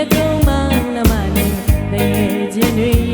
ရဲ့ကုန်းမနမနဲ့တကယ်ချင်းတွေ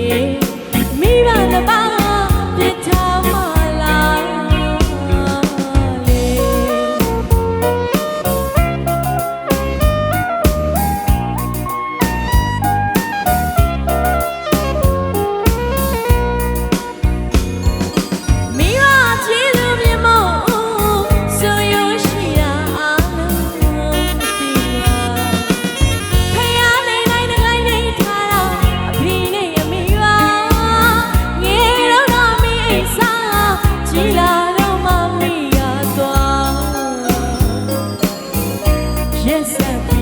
Yes, sir.